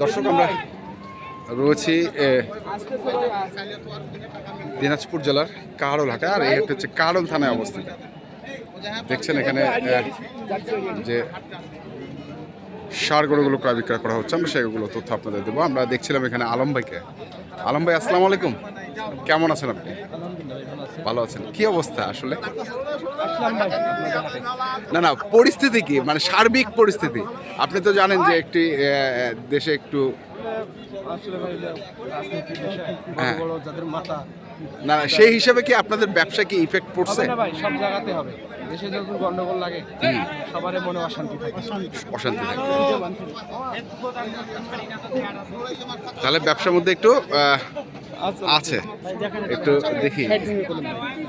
দর্শক, আমরা রয়েছি দিনাজপুর জেলার কাহারোল হাটে, আর এই হচ্ছে কাহারোল থানায় অবস্থিত। দেখছেন এখানে যে সার গরুগুলো ক্রয় বিক্রয় করা হচ্ছে, আমরা সেগুলো তথ্য আপনাদের দেবো। আমরা দেখছিলাম এখানে আলম ভাইকে। আলম ভাই, আসসালামু আলাইকুম। কেমন আছেন আপনি? ভালো আছেন। কি অবস্থা আসলে? না না পরিস্থিতি কি? মানে সার্বিক পরিস্থিতি। আপনি তো জানেন যে একটি দেশে একটু হ্যাঁ। না না, সেই হিসাবে কি আপনাদের ব্যবসা কি ইফেক্ট পড়ছে? না ভাই সব জায়গাতে হবে। দেশে যখন গন্ডগোল লাগে মনে অশান্তি থাকে। অশান্তি থাকে। তাহলে ব্যবসার মধ্যে একটু আছে। একটু দেখি।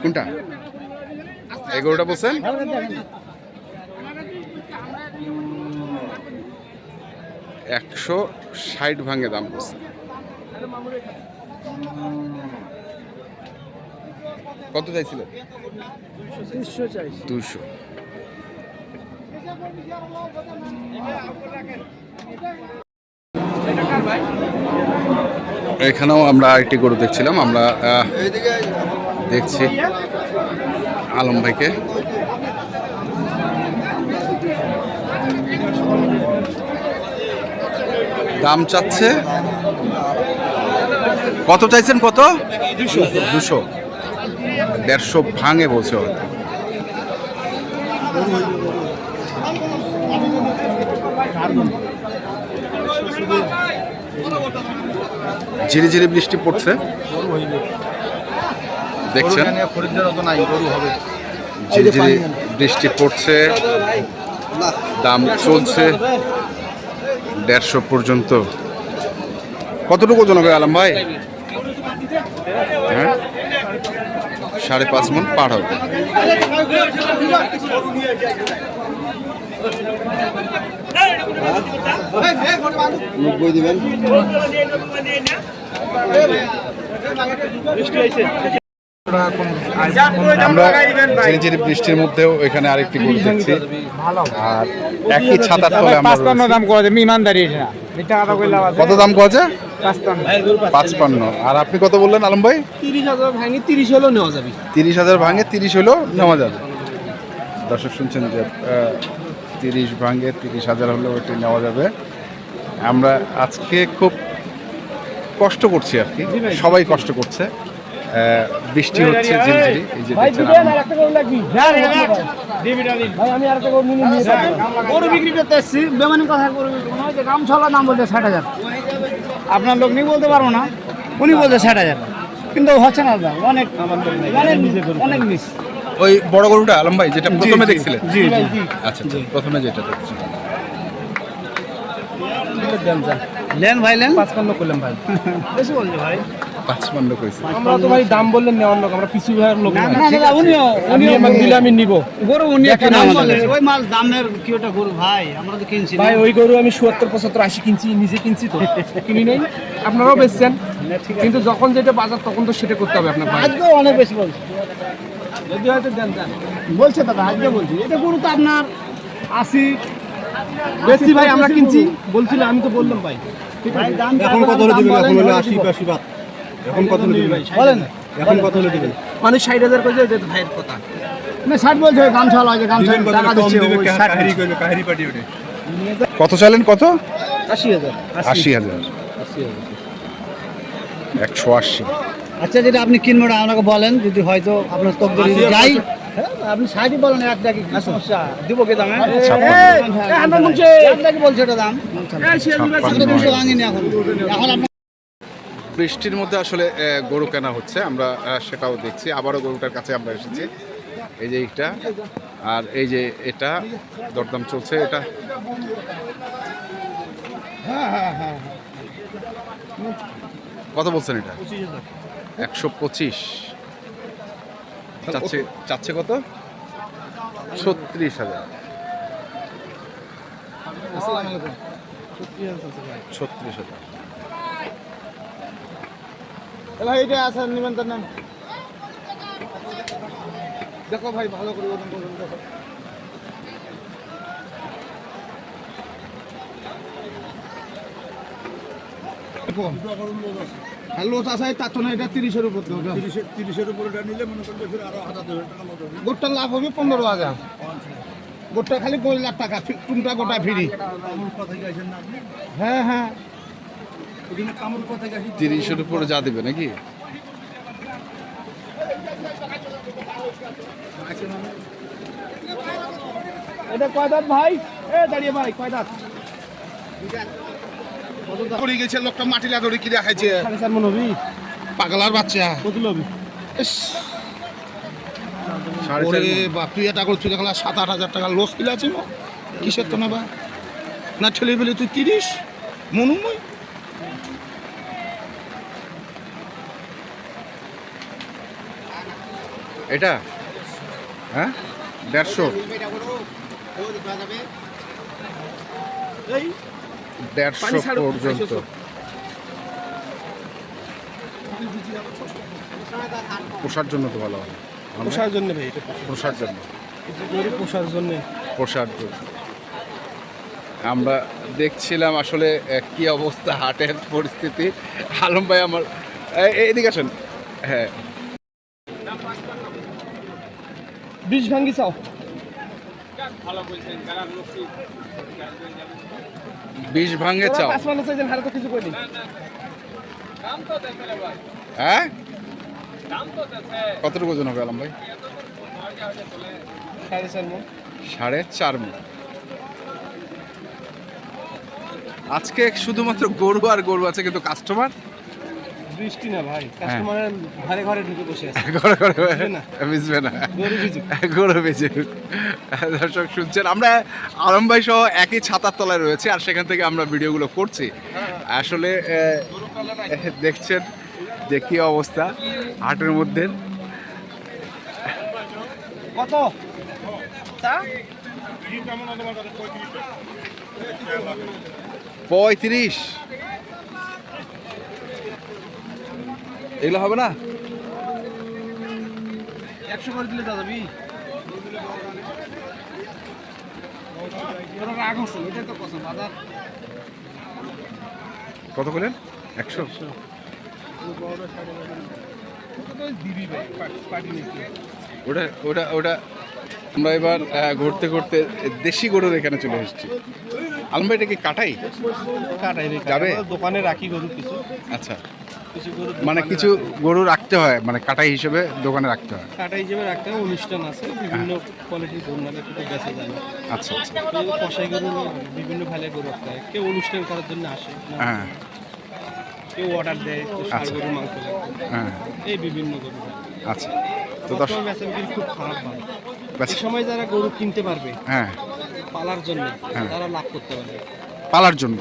কোনটা? এগারোটা বলছেন? একশো ষাট ভাঙে দাম বলছে কত চাইছিলেন? তিনশো চাইছি দুশো। এখানেও আমরা আরেকটি গরু দেখছিলাম আমরা দেখছি। আলম ভাইকে। দাম চাচ্ছে। কত চাইছেন কত? দুশো। দেড়শো ভাঙে বলছে হয়তো ঝিরিঝিরি বৃষ্টি পড়ছে। দেখছেন? ঝিরিঝিরি বৃষ্টি পড়ছে দাম চলছে। দেড়শো পর্যন্ত। কতটুকু ওজন হবে আলম ভাই? হ্যাঁ? সাড়ে পাঁচ মন পার হবে। নব্বই দিবেন। আমরা ঝিরিঝিরি বৃষ্টির মধ্যেও এখানে আরেকটি গরু দেখছি। আর একই ছাতার তলে আমরা দাম করে ইমানদারি কইলা কত দাম কছে পাঁচপান্ন। পাঁচপান্ন। আর আপনি কত বললেন আলম ভাই? তিরিশ হাজার ভাঙি তিরিশ হলেও নেওয়া যাবে। তিরিশ হাজার ভাঙে তিরিশ হলেও নেওয়া যাবে। দর্শক শুনছেন যে তিরিশ ভাঙে তিরিশ হাজার হলেও এটি নেওয়া যাবে। আমরা আজকে খুব কষ্ট করছি আর কি। সবাই কষ্ট করছে। বৃষ্টি হচ্ছে ঝিরঝিরি এই যে দেখছেন গরু বিক্রি করতে এসছি। বেমানি কথা গাম দাম ষাট হাজার। আপনার লোক নিয়ে বলতে পারব না। উনি বলছে ষাট হাজার। কিন্তু হচ্ছে না দাদা অনেক অনেক অনেক মিস। ওই বড় গরুটা আলম ভাই যেটা প্রথমে দেখছিলেন? আচ্ছা আচ্ছা, প্রথমে যেটা দেখছিলেন লেন ভাই লেন। পাঁচপান্ন করলাম ভাই। বেশি বলছে ভাই। পাঁচপান্ন কইছে। আমরা তো ভাই দাম বললেন নেওয়ার লোক আমরা পিছু ভাইয়ের লোক না না। না দাদা উনিও আমাকে দিলে আমি নিব। গরু উনি দাম আমাদের। বলে ওই মাল দামের কি ওটা গরু? ভাই আমরা তো কিনছি ভাই ওই গরু আমি সত্তর পঁচাত্তর আশি কিনছি নিজে কিনছি তো। কিনি নেই। আপনারাও বেচছেন। কিন্তু যখন যেটা বাজার তখন তো সেটা করতে হবে আপনার ভাই। আজকেও অনেক বেশি বলছে। যদি হয়তো দেন দেন। বলছে দাদা আজকে বলছি। এটা গরু তো আপনার আশি। বেশি ভাই আমরা কিনছি। বলছিলাম আমি তো বললাম ভাই। ভাই দাম এখন কত হলে দিবেন এখন হলে আশি পাশি বাদ এখন কত হলে দিবেন বলেন এখন কত হলে দিবেন মানুষ ষাট হাজার করে তো ভাইয়ের কথা না ষাট বলছে গাম ছলা আছে গাম দিবেন কত টাকা দিচ্ছে কাহিরি কইলো কাহিরি পাটি ওঠে কত চাইলেন কত আশি হাজার আশি হাজার একশো আশি আচ্ছা যেটা আপনি কিনবেন আমাকে বলেন যদি হয়তো আপনার তক যদি যাই হ্যাঁ, আপনি ষাটই বলেন এক টাকা কি সমস্যা দিব কে দামে। এক বলছে এটা দাম এখন বৃষ্টির মধ্যে আসলে গরু কেনা হচ্ছে। আমরা সেটাও দেখছি। আবারও গরুটার কাছে আমরা এসেছি। এই যে এইটা আর এই যে এটা দরদাম চলছে এটা। কত বলছেন এটা? একশো পঁচিশ। চাচ্ছে চাচ্ছে কত? ছত্রিশ হাজার। ছত্রিশ হাজার। ভাই এটা আসেন নিমন্ত্রণ নেন। দেখো ভাই ভালো করে ওজন করুন দেখো। হ্যাঁ লোচ আসায় তার জন্য এটা তিরিশের উপর দেবো। তিরিশের তিরিশের উপর নিলে মনে করেন ফির আরও হাজার দেবে গোটটা লাভ হবে পনেরো হাজার। গোটটা খালি কই লাখ টাকা কোনটা গোটা ফ্রি? হ্যাঁ হ্যাঁ। তিরিশের উপরে যা দেবে নাকি? এটা কয় দাঁত ভাই? এ দাঁড়িয়ে ভাই কয় দাঁত? পড়ে গেছে লোকটা মাটি পাগলার বাচ্চা। তুই এটা দেখলা সাত আট হাজার টাকা লস কিলে আছে না কিসের তো না বা? না ছেলে পেলে তুই তিরিশ? মনুময় এটা? হ্যাঁ? দেড়শো। দেড়শো পর্যন্ত। পোষার জন্য তো ভালো হবে। পোষার জন্য ভাই পোষার জন্য। পোষার জন্য। পোষার জন্য। আমরা দেখছিলাম আসলে কি অবস্থা হাটের পরিস্থিতি। আলম ভাই আমার এদিকে আসেন। হ্যাঁ। বিষ ভাঙ্গি চাও? বিষ ভাঙে চাও? হারে তো কিছু করি হ্যাঁ? কতটুকু ওজন হবে আলম ভাই? সাড়ে চার মন। সাড়ে চার মণ আজকে শুধুমাত্র গরু আর গরু আছে কিন্তু কাস্টমার বৃষ্টি না ভাই। কাস্টমারের ঘরে ঘরে ঢুকে বসে আছে। ঘরে ঘরে না। গরু দর্শক শুনছেন আমরা আলম ভাই সহ একই ছাতার তলায় রয়েছে আর সেখান থেকে আমরা ভিডিওগুলো করছি। আসলে দেখছেন যে কি অবস্থা হাটের মধ্যে। কত? পঁয়ত্রিশ। এগুলো হবে না? একশো করে দিলে কত বলেন একশো? ওটা ওটা ওটা আমরা এবার ঘুরতে ঘুরতে দেশি গরুর এখানে চলে এসেছি। আলম এটা কি কাটাই? কাটাই যাবে? দোকানে রাখি গরু কিছু। আচ্ছা। মানে কিছু গরু রাখতে হয় মানে কাটাই হিসেবে দোকানে রাখতে হয়। কাটা হিসেবে রাখতে হবে অনুষ্ঠান আছে বিভিন্ন কোয়ালিটির গরু না একটু বেঁচে যায় আচ্ছা আচ্ছা। কেউ কষাই গরু বিভিন্ন ভালে গরু রাখতে হয়। কেউ অনুষ্ঠান করার জন্য আসে হ্যাঁ। কেউ অর্ডার দেয় কেউ ষাড় আচ্ছা। গরু মাংস লাগে হ্যাঁ। এই বিভিন্ন গরু। আচ্ছা। তো দশ বেচা বিক্রি খুব খারাপ ভালো এই সময় যারা গরু কিনতে পারবে হ্যাঁ। পালার জন্য হ্যাঁ। তারা লাভ করতে পারবে। পালার জন্য।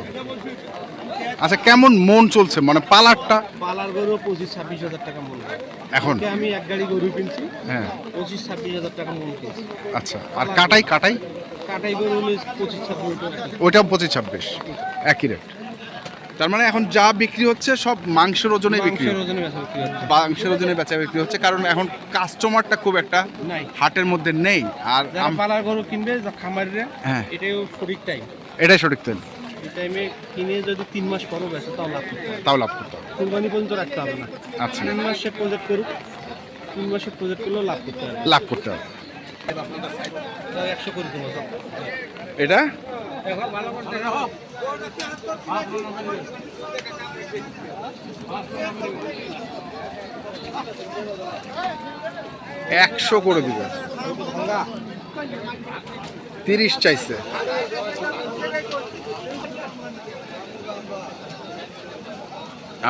আচ্ছা কেমন মন চলছে? মানে পালারটা? পালার গরু পঁচিশ ছাব্বিশ হাজার টাকা মন। এখন? আমি এক গাড়ি গরু কিনছি। হ্যাঁ। পঁচিশ ছাব্বিশ হাজার টাকা মন কিনছি। আচ্ছা আর কাটাই কাটাই? কাটাই গরু হলে পঁচিশ ছাব্বিশ ওইটাও পঁচিশ ছাব্বিশ। একই রেট তার মানে এখন যা বিক্রি হচ্ছে সব মাংসের ওজনে বিক্রি মাংসের ওজনে বেচা বিক্রি হচ্ছে কারণ এখন কাস্টমারটা খুব একটা হাটের মধ্যে নেই। আর পালার গরু কিনবে যা খামারিরা হ্যাঁ। এটাও সঠিক টাইম এটাই সঠিক তেল এই টাইমে কিনে যদি তিন মাস পরও বেচে তাও লাভ করতে হবে। তাও লাভ করতে হবে। কুরবানি পর্যন্ত রাখতে হবে না। আচ্ছা। তিন মাসে প্রজেক্ট করুক তিন মাসে প্রজেক্ট করলেও লাভ করতে হবে। লাভ করতে হবে। একশো করে দেবো এটা? একশো করে দিবে। তিরিশ চাইছে।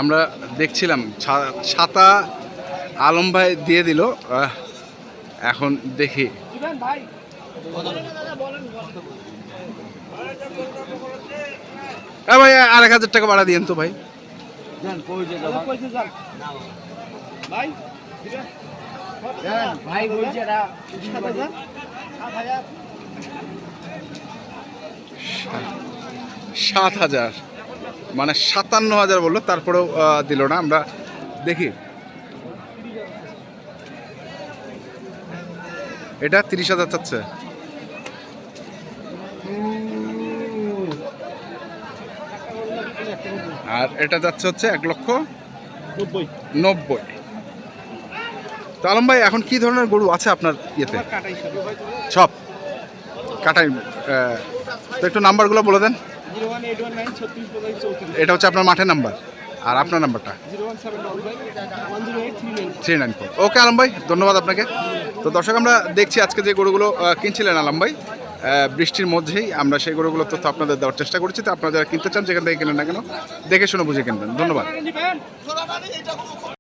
আমরা দেখছিলাম ছাতা আলম ভাই দিয়ে দিল। এখন দেখি। হ্যাঁ ভাই। আর এক হাজার টাকা ভাড়া দিয়েন তো ভাই। ভাই ভাই বলছে এটা সাত হাজার। মানে সাতান্ন হাজার বলল তারপরেও দিল না। আমরা দেখি। এটা তিরিশ হাজার চাচ্ছে। আর এটা যাচ্ছে হচ্ছে এক লক্ষ নব্বই। নব্বই। তো আলম ভাই এখন কি ধরনের গরু আছে আপনার ইয়েতে? সব। কাটাই তো একটু নাম্বারগুলো বলে দেন। এটা হচ্ছে আপনার মাঠের নাম্বার। আর আপনার নাম্বারটা? Three nine four okay, Alam ভাই, ধন্যবাদ আপনাকে। তো দর্শক, আমরা দেখছি আজকে যে গরুগুলো কিনছিলেন আলম ভাই বৃষ্টির মধ্যেই আমরা সেই গরুগুলোর তথ্য আপনাদের দেওয়ার চেষ্টা করছি। তো আপনারা যারা কিনতে চান, যেখান থেকে কিনেন না কেন, দেখে শুনে বুঝে কিনবেন। ধন্যবাদ।